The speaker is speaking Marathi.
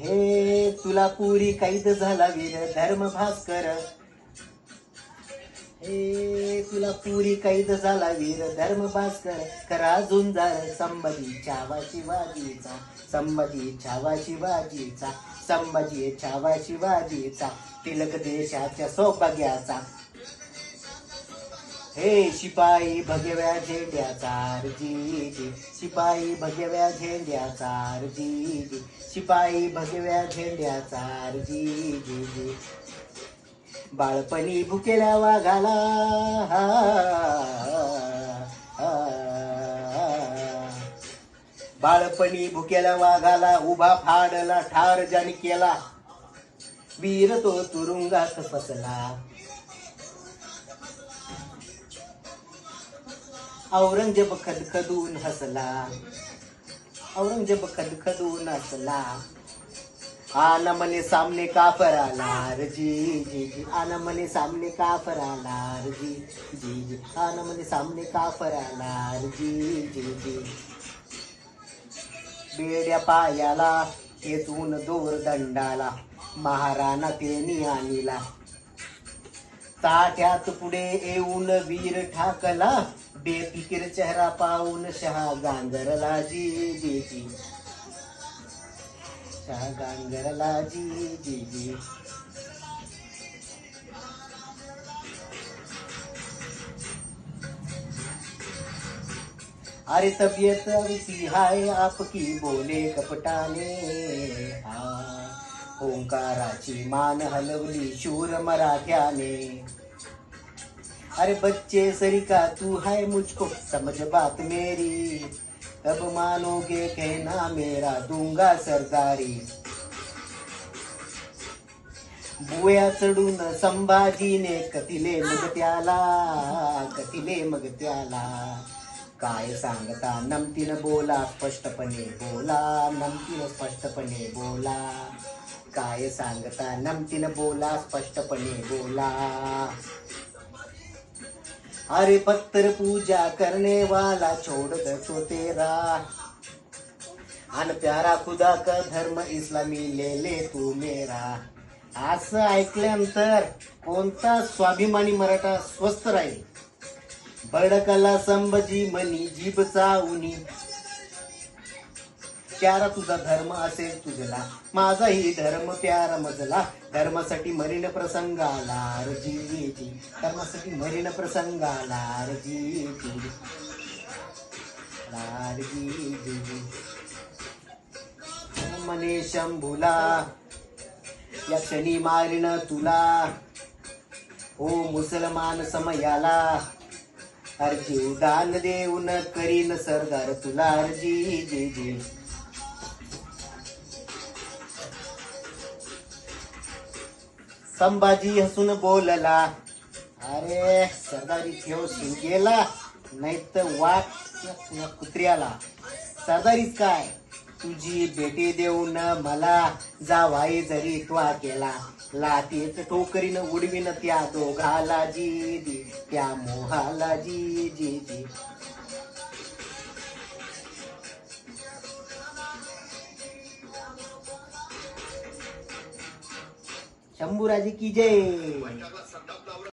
हे तुला पुरी कैद झाला वीर धर्म भास्कर. हे तुला पुरी कैद झाला वीर धर्म भास्कर. करा झुंजार संबधी छावा शिवाजीचा संबधी छावा शिवाजीचा संबधी छावा शिवाजीचा तिलक देशाच्या सौभाग्याचा. हे शिपाई भगव्या झेंड्याचा जी शिपाई भगव्या झेंड्याचा जी शिपाई भगव्या झेंड्याचा जी जी बाळपणी भुकेल्या वाघाला हा, बाळपणी भुकेल्या वाघाला उभा फाडला ठार ज्याने केला. वीर तो तुरुंगात फसला. औरंगजेब खदखदून हसला. औरंगजेब खदखदून हसला. आन मने सामने का आला जी जी जी. आन मने सामने का आला जी जी जी. आन मने सामने का आला जी जी जी. बेड्या पायाला खेचून दोर दंडाला महाराणा तेनी आणला ताट्यात पुढे येऊन वीर ठाकला, बेफिकीर चेहरा पाहून शहा गांजरला जी जी जी शहा गांजरला जी जी जी अरे तबीयत ऐसी हाय, आपकी बोले कपटाने. हा. ओंकाराची मान हलवली शूर मराठ्याने. अरे बच्चे सरिका तू है मुझको समझ बात मेरी. अब मानोगे कहना मेरा दूंगा सरदारी. बुया चढून संभाजीने कथिले मग त्याला कथिले मग त्याला. काय सांगता नमतीन बोला स्पष्टपणे बोला नमतीन स्पष्टपणे बोला. काय सांगता? नमतीन बोला स्पष्टपणे बोला. अरे पत्थर पूजा करने वाला छोड़ दसो तेरा. अन प्यारा खुदा का धर्म इस्लामी ले ले तू मेरा. असं ऐकल्यानंतर कोणता स्वाभिमानी मराठा स्वस्त राहील? बडकला संभजी मनी जीभ चावणी प्यारा तुझा धर्म असेल तुझला माझाही धर्म प्यारा मजला. धर्मासाठी मरीन प्रसंग आला रे धर्मासाठी मरीन प्रसंग आला रे मने शंभुला. या क्षणी मारिन तुला. हो मुसलमान समयाला. अर्जी दान देऊन करीन सरदार तुला. अर्जी जी जी संभाजी हसून बोलला अरे सरदारी ठेव शिंकेला नाही तर वाट या कुत्र्याला. सरदारीच काय? तुझी भेटी देऊन मला जावाई जरी त्वा केला लातीच ठोकरीनं उडवीन त्या दोघाला जी दी त्या मोहाला जी जी जी शंभूराजी की जय